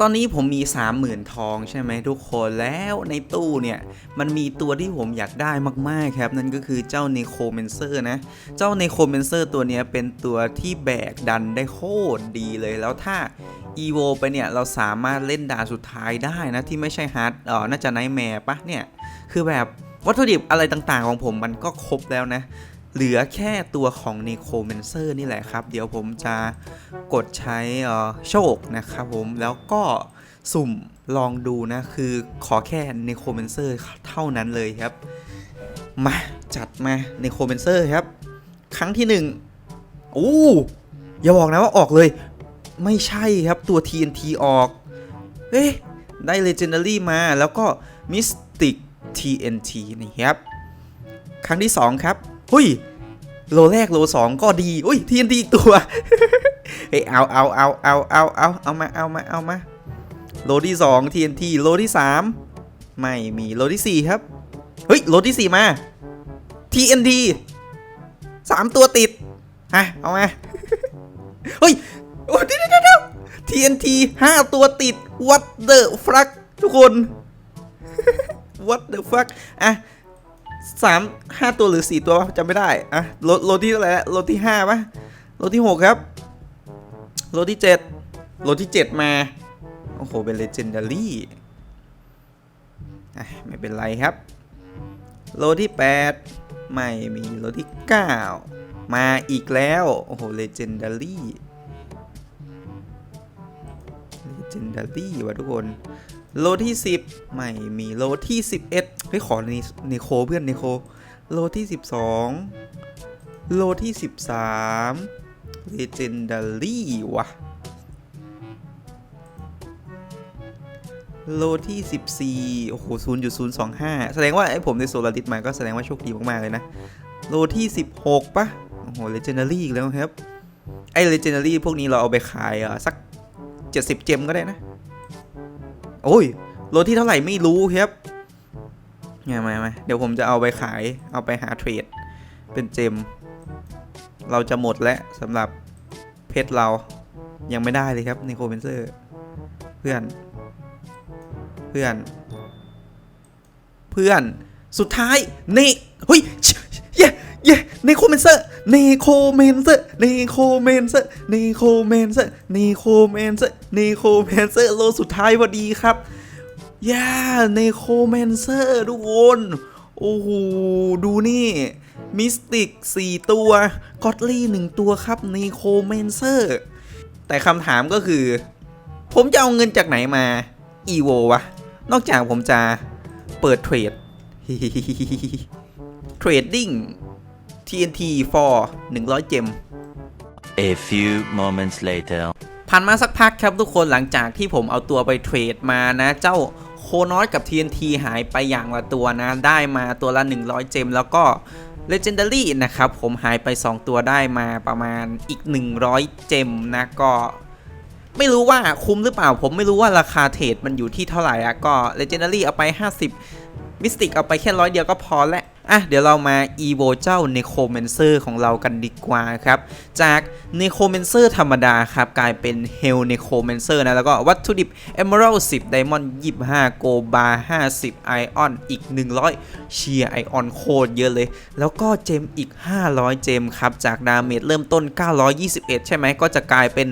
ตอนนี้ผมมี 30,000 ทองใช่ไหมทุกคนแล้วในตู้เนี่ย มันมีตัวที่ผมอยากได้มากๆครับ นั่นก็คือเจ้าเนโคเมนเซอร์นะ เจ้าเนโคเมนเซอร์ตัวนี้เป็นตัวที่แบกดันได้โคตรดีเลยแล้วถ้าอีโวไปเนี่ย เราสามารถเล่นด่านสุดท้ายได้นะ ที่ไม่ใช่ฮาร์ดเออน่าจะไนแมร์ปะเนี่ย คือแบบวัตถุดิบอะไรต่างๆของผมมันก็ครบแล้วนะ เหลือแค่ตัวของ n e c r o m a n c e r นี่แหละครับ เดี๋ยวผมจะกดใช้โชคนะครับผมแล้วก็สุ่มลองดูนะ คือขอแค่ n e c r o m a n c e r เท่านั้นเลยครับ มาจัดมา n e c r o m a n c e r ครับ ครั้งที่หนึ่งโอ้อย่าบอกนะว่าออกเลย ไม่ใช่ครับตัว TNT ออก เอ๊ะได้ Legendary มาแล้วก็ Mystic TNT นะครับ ครั้งที่ 2 ครับ หุยโลแรกโล2ก็ดีอุ้ย TNT อีกตัวเฮ้ยเอาเอาเอาเอาเอาเอาเอามาเอามาเอามาโลที่2 TNT โลที่3ไม่มีโลที่4ครับเฮ้ยโลที่4มา TNT 3ตัวติดฮะเอามาเฮ้ยโอ้เดี๋ยวเดี๋ยวเดี๋ยว TNT 5ตัวติด What the fuck ทุกคน What the fuck อะ สามห้าตัวหรือสี่ตัววะจำไม่ได้อะโลโลที่เท่าไหร่ละโลที่ห้าปะโลที่หกครับ โลที่เจ็ดโลที่เจ็ดมา โอ้โห เป็น legendary อะไม่เป็นไรครับ โลที่8ไม่มีโลที่9มาอีกแล้ว โอ้โห legendary legendary ว่ะทุกคน โลที่ 10 ไม่มีโลที่ 11เฮ้ยขอในในโคเพื่อนในโคโลที่ 12 โลที่ 13 legendary ว่ะโลที่ 14 โอ้โห 0.025 แสดงว่าไอ้ผมในโซลาริสมาก็แสดงว่าโชคดีมาก ๆ เลยนะ โลที่ 16ปะโอ้โห legendary อีกแล้วครับ ไอ้ legendary พวกนี้เราเอาไปขายอะสัก 70 เจมก็ได้นะ โอ้ยโลที่เท่าไหร่ไม่รู้ครับมามามาเดี๋ยวผมจะเอาไปขาย เอาไปหาเทรด เป็นเจม เราจะหมดแล้วสำหรับเพชรเรา ยังไม่ได้เลยครับในโคเ e นเซอร์ เพื่อน เพื่อน เพื่อน สุดท้ายเนเฮ้ยเย้เย้เนโคเมนเซอร์ เนโคเมนเซอร์เนโคเมนเซอร์เนโคเมนเซอร์เนโคเมนเซอร์เนโคเมนเซอร์โลสุดท้ายพอดีครับย่าเนโคแมนเซอร์ทุกคนโอ้โห ดูนี่ มิสติก 4 ตัว กอตลี่ 1 ตัวครับเนโคแมนเซอร์ แต่คำถามก็คือ ผมจะเอาเงินจากไหนมา อีโววะ นอกจากผมจะเปิดเทรด เทรดดิ้ง TNT for 100 เจม A few moments later. ผ่านมาสักพักครับทุกคนหลังจากที่ผมเอาตัวไปเทรดมานะ เจ้าโคนอสกับ TNT หายไปอย่างละตัวนะ ได้มาตัวละ 100 เจม แล้วก็ Legendary นะครับ ผมหายไป 2 ตัวได้มาประมาณอีก 100 เจมนะก็ไม่รู้ว่าคุ้มหรือเปล่า ผมไม่รู้ว่าราคาเทรดมันอยู่ที่เท่าไหร่อะก็ Legendary เอาไป 50มิสติกเอาไปแค่ร้อยเดียวก็พอแล้ว อะเดี๋ยวเรามา evo เจ้า Necromancer ของเรากันดีกว่าครับ จาก Necromancer ธรรมดาครับ กลายเป็น Hell Necromancer นะ แล้วก็วัตถุดิบ Emerald 10 Diamond 25 Gold Bar 50 Ion อีก100เชียร์ Ion โคตรเยอะเลย แล้วก็เจมอีก500เจมครับ จากดาเมจเริ่มต้น921ใช่ไหมก็จะกลายเป็น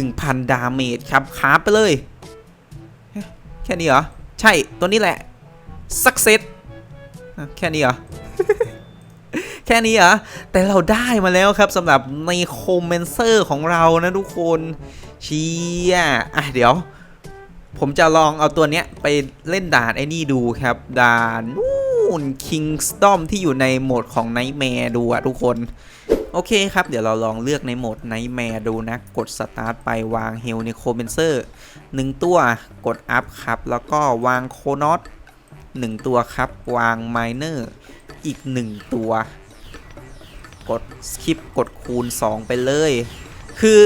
1,000ดาเมจครับคาบไปเลย แค่นี้เหรอ ใช่ตัวนี้แหละ success แค่นี้เหรอ แค่นี้เหรอแต่เราได้มาแล้วครับสำหรับในโคเมนเซอร์ของเรานะทุกคนเชียอะเดี๋ยว ผมจะลองเอาตัวเนี้ยไปเล่นด่านไอ้นี่ดูครับ ด่านนู่น Kingsdom ที่อยู่ในโหมดของ Nightmare ดูอะทุกคนโอเคครับ เดี๋ยวเราลองเลือกในโหมด Nightmare ดูนะ กด Start ไปวาง Hell ใน c o m e n c e r 1ตัวกด Up ครับ แล้วก็วาง c o n o t 1ตัวครับ วาง Miner อีก1ตัว กด Skip กดคูณ 2 ไปเลย คือ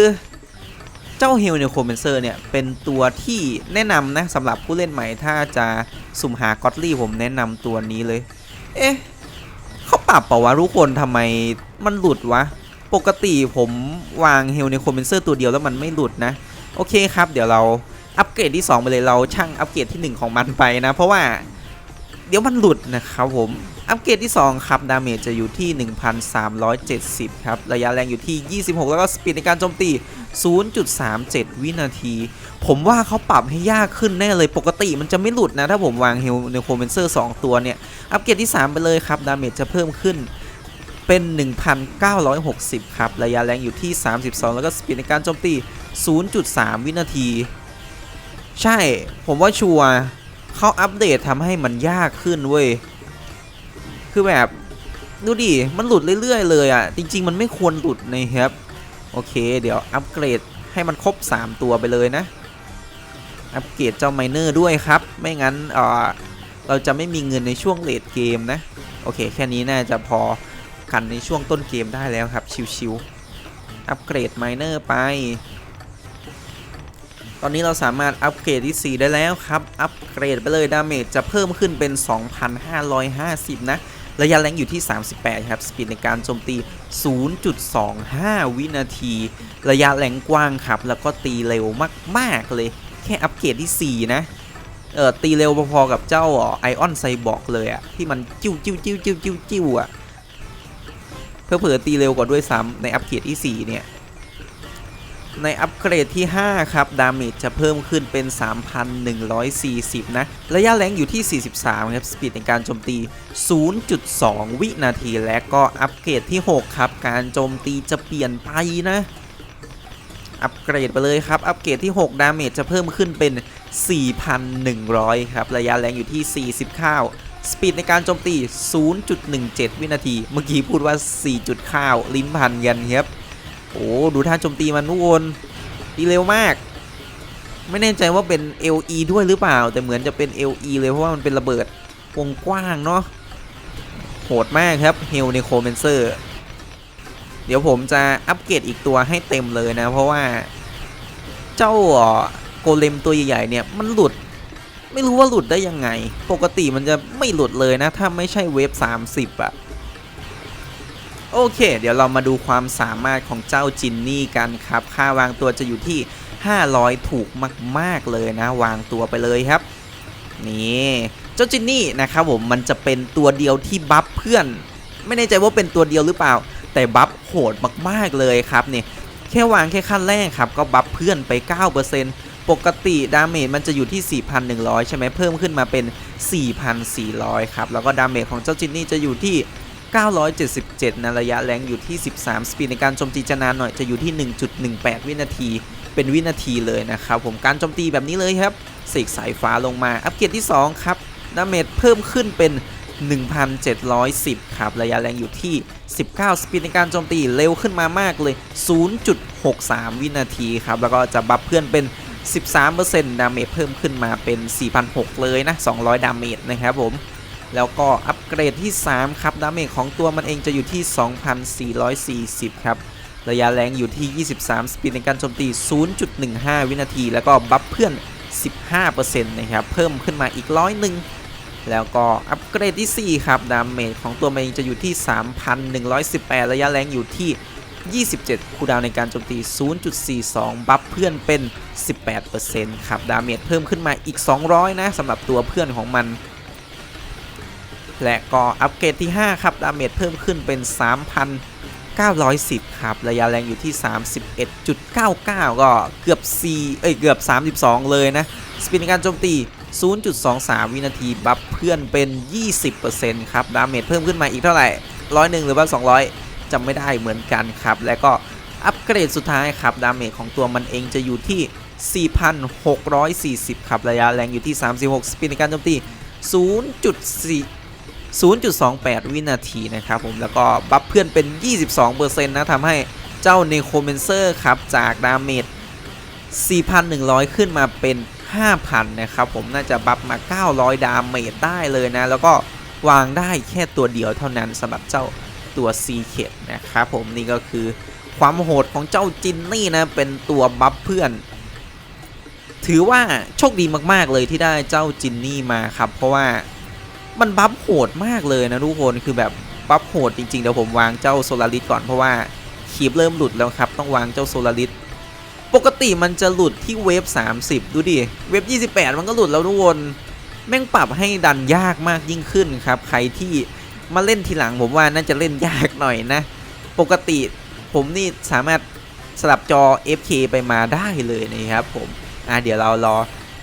เจ้า Hell ใน c o m e n c e r เนี่ย เป็นตัวที่แนะนำนะสำหรับผู้เล่นใหม่ถ้าจะสุ่มหากอตลี่ผมแนะนำตัวนี้เลย เอ๊ะเขาปรับเปล่าวะทุกคนทำไมมันหลุดวะ ปกติผมวางเฮลในคอมเมนเซอร์ตัวเดียวแล้วมันไม่หลุดนะ โอเคครับ เดี๋ยวเราอัปเกรดที่ 2 ไปเลยเราช่างอัปเกรดที่ 1 ของมันไปนะ เพราะว่าเดี๋ยวมันหลุดนะครับผม อัปเกรดที่ 2 ครับ ดาเมจจะอยู่ที่ 1,370 ครับ ระยะแรงอยู่ที่ 26 แล้วก็สปีดในการโจมตี 0.37 วินาที ผมว่าเขาปรับให้ยากขึ้นแน่เลยปกติมันจะไม่หลุดนะ ถ้าผมวางเฮลในโคเมนเซอร์ 2 ตัวเนี่ย อัปเกรดที่ 3 ไปเลยครับ ดาเมจจะเพิ่มขึ้นเป็น 1,960 ครับ ระยะแรงอยู่ที่ 32 แล้วก็สปีดในการโจมตี 0.3 วินาที ใช่ผมว่าชัวร์เขาอัปเดตทำให้มันยากขึ้นเว้ย คือแบบดูดิ มันหลุดเรื่อยๆเลยอะ่ะ จริง ๆ มันไม่ควรหลุดนะครับ โอเค เดี๋ยวอัปเกรดให้มันครบ 3 ตัวไปเลยนะ อัปเกรดเจ้าไมเนอร์ด้วยครับ ไม่งั้นเอ่อเราจะไม่มีเงินในช่วงเลดเกมนะ โอเค แค่นี้น่าจะพอกันในช่วงต้นเกมได้แล้วครับ ชิวๆ อัปเกรดไมเนอร์ไป ตอนนี้เราสามารถอัปเกรดที่ 4 ได้แล้วครับ อัปเกรดไปเลย ดาเมจจะเพิ่มขึ้นเป็น 2,550 นะ ระยะแรงอยู่ที่ 38 ครับ สปีดในการโจมตี 0.25 วินาที ระยะแรงกว้างครับ แล้วก็ตีเร็วมาก ๆ เลย แค่อัปเกรดที่ 4 นะ เออตีเร็วพอๆกับเจ้าไอออนไซบอร์กเลยอะที่มันจิ้วจิ้วจิ้วจิ้วจิ้วจิ้วอะเพื่อเผื่อตีเร็วกว่าด้วยซ้ำในอัปเกรดที่ 4 เนี่ย ในอัปเกรดที่ 5 ครับ ดาเมจจะเพิ่มขึ้นเป็น 3,140 นะ ระยะแรงอยู่ที่ 43 ครับ สปีดในการโจมตี 0.2 วินาที และก็อัปเกรดที่ 6 ครับ การโจมตีจะเปลี่ยนไปนะ อัปเกรดไปเลยครับ อัปเกรดที่ 6 ดาเมจจะเพิ่มขึ้นเป็น 4,100 ครับ ระยะแรงอยู่ที่40ข้าวสปีดในการโจมตี 0.17 วินาที เมื่อกี้พูดว่า4จุดข้าลิ้นพันกันครับ โอ้ดูท่าโจมตีมันทุกคนตีเร็วมาก ไม่แน่ใจว่าเป็น LE ด้วยหรือเปล่า แต่เหมือนจะเป็น LE เลยเพราะว่ามันเป็นระเบิดวงกว้างเนาะโหดมากครับเฮลในโคเมนเซอร์เดี๋ยวผมจะอัปเกรดอีกตัวให้เต็มเลยนะ เพราะว่าเจ้าโกเลมตัวใหญ่ๆเนี่ยมันหลุดไม่รู้ว่าหลุดได้ยังไง ปกติมันจะไม่หลุดเลยนะ ถ้าไม่ใช่เวฟ30อะ โอเค เดี๋ยวเรามาดูความสามารถของเจ้าจินนี่กันครับ ค่าวางตัวจะอยู่ที่ 500 ถูกมาก ๆ เลยนะ วางตัวไปเลยครับ นี่เจ้าจินนี่นะครับผมมันจะเป็นตัวเดียวที่บัฟเพื่อน ไม่แน่ใจว่าเป็นตัวเดียวหรือเปล่า แต่บัฟโหดมากๆเลยครับเนี่ยแค่วางแค่ขั้นแรกครับ ก็บัฟเพื่อนไป 9%ปกติดาเมจมันจะอยู่ที่ 4,100 ใช่ไหมเพิ่มขึ้นมาเป็น 4,400 ครับ แล้วก็ดาเมจของเจ้าจินนี่จะอยู่ที่ 977นะระยะแรงอยู่ที่ 13 สปีดในการโจมตีจะนานหน่อยจะอยู่ที่ 1.18 วินาที เป็นวินาทีเลยนะครับผมการโจมตีแบบนี้เลยครับเสกสายฟ้าลงมา อัปเกรดที่ 2 ครับดาเมจเพิ่มขึ้นเป็น 1,710 ครับ ระยะแรงอยู่ที่ 19 สปีดในการโจมตีเร็วขึ้นมามากเลย 0.63 วินาทีครับ แล้วก็จะบัฟเพื่อนเป็น 13%ดาเมจเพิ่มขึ้นมาเป็น 4,600 เลยนะ 200 ดาเมจนะครับผม แล้วก็อัปเกรดที่ 3 ครับ ดาเมจของตัวมันเองจะอยู่ที่ 2,440 ครับ ระยะแรงอยู่ที่ 23 สปีดในการโจมตี 0.15 วินาที แล้วก็บัฟเพื่อน 15%นะครับ เพิ่มขึ้นมาอีกร้อยหนึ่งแล้วก็อัปเกรดที่ 4 ครับ ดาเมจของตัวมันเองจะอยู่ที่ 3,118 ระยะแรงอยู่ที่ 27 คูดาวในการโจมตี 0.42 บัฟเพื่อนเป็น 18%ครับ ดาเมจเพิ่มขึ้นมาอีก 200 นะสำหรับตัวเพื่อนของมัน และก็อัปเกรดที่ 5 ครับ ดาเมจเพิ่มขึ้นเป็น 3,910 ครับ ระยะแรงอยู่ที่ 31.99 ก็เกือบ 4 เอ้ย เกือบ 32 เลยนะ สปีดในการโจมตี 0.23 วินาที บัฟเพื่อนเป็น 20%ครับ ดาเมจเพิ่มขึ้นมาอีกเท่าไหร่ร้อยหนึ่งหรือว่า 200จำไม่ได้เหมือนกันครับ และก็อัปเกรดสุดท้ายครับ ดาเมจของตัวมันเองจะอยู่ที่4,640 ครับ ระยะแรงอยู่ที่ 36 สปีดในการโจมตี 0.4 0.28 วินาทีนะครับผมแล้วก็บัฟเพื่อนเป็น 22%นะทำให้เจ้าเนโคเมนเซอร์ครับจากดาเมจ 4,100 ขึ้นมาเป็น 5,000 นะครับผมน่าจะบัฟมา 900 ดาเมจได้เลยนะ แล้วก็วางได้แค่ตัวเดียวเท่านั้นสำหรับเจ้าตัวซีเคดนะครับผมนี่ก็คือความโหดของเจ้าจินนี่นะ เป็นตัวบัฟเพื่อน ถือว่าโชคดีมากๆเลยที่ได้เจ้าจินนี่มาครับ เพราะว่า มันบัฟโหดมากเลยนะทุกคนคือแบบบัฟโหดจริงๆเดี๋ยวผมวางเจ้าโซลาริสก่อนเพราะว่าขีบเริ่มหลุดแล้วครับ ต้องวางเจ้าโซลาริสปกติมันจะหลุดที่เวฟ 30 ดูดิ เวฟ 28 มันก็หลุดแล้วทุกคนแม่งปรับให้ดันยากมากยิ่งขึ้นครับ ใครที่มาเล่นทีหลังผมว่าน่าจะเล่นยากหน่อยนะ ปกติผมนี่สามารถสลับจอ FK ไปมาได้เลยนะครับผม อะเดี๋ยวเรารอ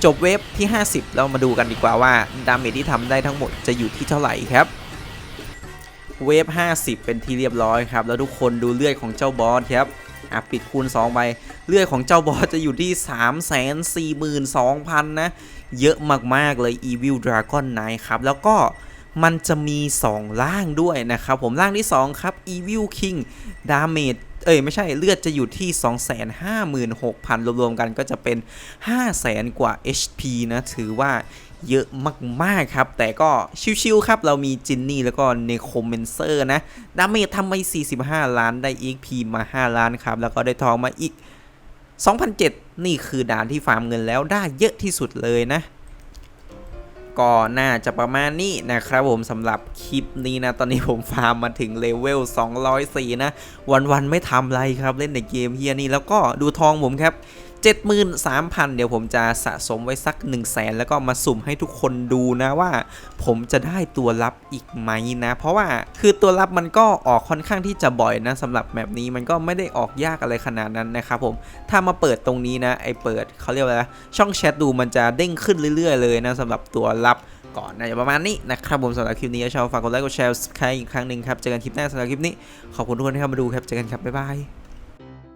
จบเวฟที่ 50แล้วมาดูกันดีกว่าว่าดาเมจที่ทำได้ทั้งหมดจะอยู่ที่เท่าไหร่ครับ เวฟ 50 เป็นที่เรียบร้อยครับ แล้วทุกคนดูเลือดของเจ้าบอสครับอะปิดคูณ2ไปเลือดของเจ้าบอสจะอยู่ที่ 342,000 นะ เยอะมาก ๆ เลย Evil Dragon Knight ครับ แล้วก็มันจะมี2ร่างด้วยนะครับ ผมร่างที่ 2 ครับ Evil King Damage เเอ้ยไม่ใช่เลือดจะอยู่ที่ 256,000 รวมๆกันก็จะเป็น 500,000 กว่า HP นะ ถือว่าเยอะมาก ๆ ครับ แต่ก็ชิวๆครับ เรามีจินนี่แล้วก็เนโคเมนเซอร์นะ ดาเมจทำไป 45 ล้านได้ XP มา 5 ล้านครับ แล้วก็ได้ทองมาอีก 2,007 นี่คือด่านที่ฟาร์มเงินแล้วได้เยอะที่สุดเลยนะ ก็น่าจะประมาณนี้นะครับผมสำหรับคลิปนี้นะ ตอนนี้ผมฟาร์มมาถึงเลเวล 204 นะ วัน ๆ ไม่ทำอะไรครับ เล่นในเกมเฮียนี่แล้วก็ดูทองผมครับ 73,000 เดี๋ยวผมจะสะสมไว้สัก 1 0 0 0 0แสนแล้วก็มาสุ่มให้ทุกคนดูนะว่า ผมจะได้ตัวลับอีกไหมนะ เพราะว่าคือตัวลับมันก็ออกค่อนข้างที่จะบ่อยนะสำหรับแบบนี้มันก็ไม่ได้ออกยากอะไรขนาดนั้นนะครับผมถ้ามาเปิดตรงนี้นะไอเปิดเขาเรียกว่า ช่องแชทดูมันจะเด้งขึ้นเรื่อย ๆ เลยนะสำหรับตัวลับก่อนนะประมาณนี้นะครับผมสำหรับคลิปนี้ชอบฝากกดไลค์กดแชร์ใครอีกครั้งหนึ่งครับเจอกันคลิปหน้าสำหรับคลิปนี้ขอบคุณทุกคนที่เข้ามาดูครับเจอกันครับบ๊ายบาย